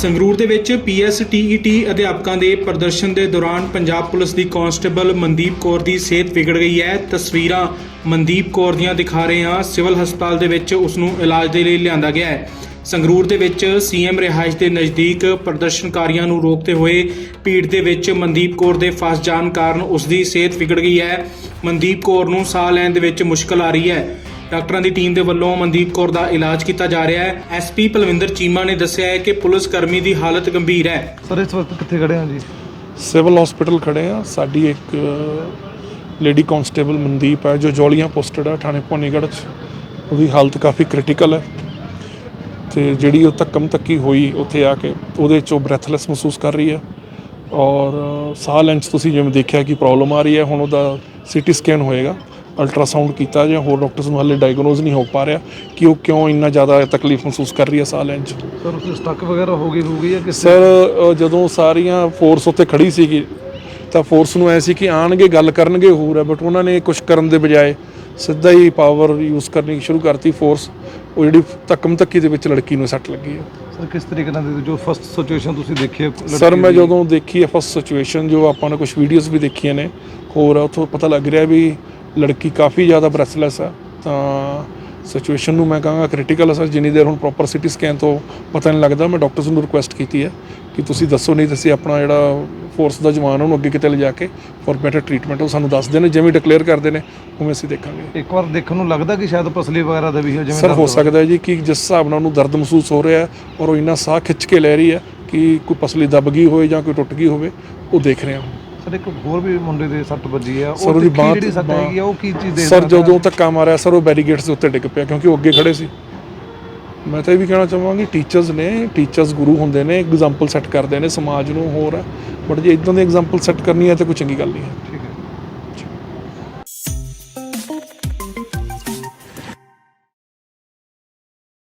ਸੰਗਰੂਰ ਦੇ ਵਿੱਚ ਪੀਐਸਟੀਈਟੀ ਅਧਿਆਪਕਾਂ ਦੇ ਪ੍ਰਦਰਸ਼ਨ ਦੇ ਦੌਰਾਨ ਪੰਜਾਬ ਪੁਲਿਸ ਦੀ ਕਾਂਸਟੇਬਲ ਮਨਦੀਪ ਕੌਰ ਦੀ ਸਿਹਤ ਵਿਗੜ ਗਈ ਹੈ। ਤਸਵੀਰਾਂ ਮਨਦੀਪ ਕੌਰ ਦੀਆਂ ਦਿਖਾ ਰਹੇ ਹਾਂ। ਸਿਵਲ ਹਸਪਤਾਲ ਦੇ ਵਿੱਚ ਉਸ ਨੂੰ ਇਲਾਜ ਦੇ ਲਈ ਲਿਆਂਦਾ ਗਿਆ ਹੈ। ਸੰਗਰੂਰ ਦੇ ਵਿੱਚ ਸੀਐਮ ਰਿਹਾਇਸ਼ ਦੇ ਨਜ਼ਦੀਕ ਪ੍ਰਦਰਸ਼ਨਕਾਰੀਆਂ ਨੂੰ ਰੋਕਦੇ ਹੋਏ ਭੀੜ ਦੇ ਵਿੱਚ ਮਨਦੀਪ ਕੌਰ ਦੇ ਫਸ ਜਾਣ ਕਾਰਨ ਉਸ ਦੀ ਸਿਹਤ ਵਿਗੜ ਗਈ ਹੈ। ਮਨਦੀਪ ਕੌਰ ਨੂੰ ਸਾਹ ਲੈਣ ਦੇ ਵਿੱਚ ਮੁਸ਼ਕਲ ਆ ਰਹੀ ਹੈ। ਡਾਕਟਰਾਂ ਦੀ ਟੀਮ ਦੇ ਵੱਲੋਂ ਮਨਦੀਪ ਕੌਰ ਦਾ ਇਲਾਜ ਕੀਤਾ ਜਾ ਰਿਹਾ ਹੈ। ਐਸਪੀ ਪਲਵਿੰਦਰ ਚੀਮਾ ਨੇ ਦੱਸਿਆ ਹੈ ਕਿ ਪੁਲਿਸ ਕਰਮੀ ਦੀ ਹਾਲਤ ਗੰਭੀਰ ਹੈ। ਸਰ ਇਸ ਵਕਤ ਕਿੱਥੇ ਖੜੇ ਹੋ ਜੀ? ਸਿਵਲ ਹਸਪੀਟਲ ਖੜੇ ਆ ਸਾਡੀ ਇੱਕ ਲੇਡੀ ਕਾਂਸਟੇਬਲ ਮਨਦੀਪ ਹੈ ਜੋ ਜੋਲੀਆਂ ਪੋਸਟਡ ਆ ਥਾਣੇ ਭਵਾਨੀਗੜ੍ਹ ਚ। ਉਹਦੀ ਹਾਲਤ ਕਾਫੀ ਕ੍ਰਿਟੀਕਲ ਹੈ ਤੇ ਜਿਹੜੀ ਉਹ ਧੱਕਮ ਧੱਕੀ ਹੋਈ ਉੱਥੇ ਆ ਕੇ ਉਹਦੇ ਚੋਂ ਬ੍ਰੈਥਲੈਸ ਮਹਿਸੂਸ ਕਰ ਰਹੀ ਹੈ। ਔਰ ਸਾਹ 'ਚ ਤੁਸੀਂ ਜਿਵੇਂ ਦੇਖਿਆ ਕਿ ਪ੍ਰੋਬਲਮ ਆ ਰਹੀ ਹੈ ਹੁਣ ਉਹਦਾ ਸੀਟੀ ਸਕੈਨ ਹੋਏਗਾ। ਅਲਟਰਾਸਾਊਂਡ ਕੀਤਾ ਜਾਂ ਹੋਰ ਡਾਕਟਰਸ ਨੂੰ ਹਾਲੇ ਡਾਇਗਨੋਜ਼ ਨਹੀਂ ਹੋ ਪਾ ਰਿਹਾ ਕਿ ਉਹ ਕਿਉਂ ਇੰਨਾ ਜ਼ਿਆਦਾ ਤਕਲੀਫ ਮਹਿਸੂਸ ਕਰ ਰਹੀ ਹੈ ਸਾਹ ਲੈਣ 'ਚ। ਸਰ ਉਸ ਸਟਕ ਵਗੈਰਾ ਹੋ ਗਈ ਹੋਊਗੀ ਜਾਂ ਕਿਸੇ ਸਰ ਅ, ਜਦੋਂ ਸਾਰੀਆਂ ਫੋਰਸ ਉੱਤੇ ਖੜੀ ਸੀਗੀ ਤਾਂ ਫੋਰਸ ਨੂੰ ਐ ਸੀ ਕਿ ਆਣਗੇ ਗੱਲ ਕਰਨਗੇ ਹੋਰ ਹੈ ਬਟ ਉਹਨਾਂ ਨੇ ਕੁਝ ਕਰਨ ਦੇ ਬਜਾਏ ਸਿੱਧਾ ਹੀ ਪਾਵਰ ਯੂਜ਼ ਕਰਨੀ ਸ਼ੁਰੂ ਕਰਤੀ ਫੋਰਸ ਉਹ ਜਿਹੜੀ ਧੱਕਮ ਧੱਕੀ ਦੇ ਵਿੱਚ ਲੜਕੀ ਨੂੰ ਸੱਟ ਲੱਗੀ ਹੈ। ਸਰ ਕਿਸ ਤਰੀਕੇ ਨਾਲ ਦੇ- ਜੋ ਫਸਟ ਸਿਚੁਏਸ਼ਨ ਤੁਸੀਂ ਦੇਖੀ ਹੈ ਲੜਕੀ ਸਰ ਮੈਂ ਦੀ, ਜਦੋਂ ਦੇਖੀ ਹੈ ਫਸਟ ਸਿਚੁਏਸ਼ਨ ਜੋ ਆਪਾਂ ਨੇ ਕੁਝ ਵੀਡੀਓਜ਼ ਵੀ ਦੇਖੀਆਂ ਨੇ ਹੋਰ ਉੱਥੋਂ ਪਤਾ ਲੱਗ ਰਿਹਾ ਵੀ ਲੜਕੀ ਕਾਫੀ ਜ਼ਿਆਦਾ ਬ੍ਰੈਥਲੈਸ ਹੈ ਤਾਂ ਸਿਚੁਏਸ਼ਨ ਨੂੰ ਮੈਂ ਕਹਾਂਗਾ ਕ੍ਰਿਟੀਕਲ ਹੈ ਸਰ ਜਿੰਨੀ ਦੇਰ ਹੁਣ ਪ੍ਰੋਪਰ ਸਿਟੀ ਸਕੈਨ ਤੋਂ ਪਤਾ ਨਹੀਂ ਲੱਗਦਾ ਮੈਂ ਡਾਕਟਰਸ ਨੂੰ ਰਿਕੁਐਸਟ ਕੀਤੀ ਹੈ ਕਿ ਤੁਸੀਂ ਦੱਸੋ ਨਹੀਂ ਤਾਂ ਅਸੀਂ ਆਪਣਾ ਜਿਹੜਾ ਫੋਰਸ ਦਾ ਜਵਾਨ ਉਹਨੂੰ ਅੱਗੇ ਕਿਤੇ ਲਿਜਾ ਕੇ ਫॉर ਬੈਟਰ ਟ੍ਰੀਟਮੈਂਟ ਉਹ ਸਾਨੂੰ ਦੱਸ ਦੇਣ ਜਿਵੇਂ ਡਿਕਲੇਅਰ ਕਰਦੇ ਨੇ ਉਵੇਂ ਅਸੀਂ ਦੇਖਾਂਗੇ। ਇੱਕ ਵਾਰ ਦੇਖਣ ਨੂੰ ਲੱਗਦਾ ਕਿ ਸ਼ਾਇਦ ਪਸਲੀ ਵਗੈਰਾ ਦਾ ਵੀ ਹੈ ਜਿਵੇਂ ਸਰ ਹੋ ਸਕਦਾ ਜੀ ਕਿ ਜਿਸ ਹਿਸਾਬ ਨਾਲ ਉਹਨੂੰ ਦਰਦ ਮਹਿਸੂਸ ਹੋ ਰਿਹਾ ਔਰ ਉਹ ਇੰਨਾ ਸਾਹ ਖਿੱਚ ਕੇ ਲੈ ਰਹੀ ਹੈ ਕਿ ਕੋਈ ਪਸਲੀ ਦਬ ਗਈ ਹੋਵੇ ਜਾਂ ਕੋਈ ਟੁੱਟ ਗਈ ਹੋਵੇ ਉਹ ਦੇਖ ਰਹੇ ਹਾਂ। ਸਰ ਇੱਕ ਹੋਰ ਵੀ ਮੁੰਡੇ ਦੇ ਸੱਟ ਵੱਜੀ ਹੈ ਸਰ ਉਹਦੀ ਬਾਂਹ ਜਿਹੜੀ ਸੱਟ ਹੈਗੀ ਆ ਉਹ ਕੀ ਚੀਜ਼ ਦੇ ਸਰ ਜਦੋਂ ਧੱਕਾ ਮਾਰਿਆ ਸਰ ਉਹ ਬੈਰੀਗੇਡਸ ਦੇ ਉੱਤੇ ਡਿੱਗ ਪਿਆ ਕਿਉਂਕਿ ਉਹ ਅੱਗੇ ਖੜੇ ਸੀ। ਮੈਂ ਤਾਂ ਇਹ ਵੀ ਕਹਿਣਾ ਚਾਹਾਂਗਾ ਟੀਚਰਸ ਨੇ ਟੀਚਰਸ ਗੁਰੂ ਹੁੰਦੇ ਨੇ ਐਗਜ਼ਾਮਪਲ ਸੈੱਟ ਕਰਦੇ ਨੇ ਸਮਾਜ ਨੂੰ ਹੋਰ ਬਟ ਜੇ ਇਦਾਂ ਦੀ ਐਗਜ਼ਾਮਪਲ ਸੈੱਟ ਕਰਨੀ ਹੈ ਤਾਂ ਕੋਈ ਚੰਗੀ ਗੱਲ ਨਹੀਂ ਹੈ।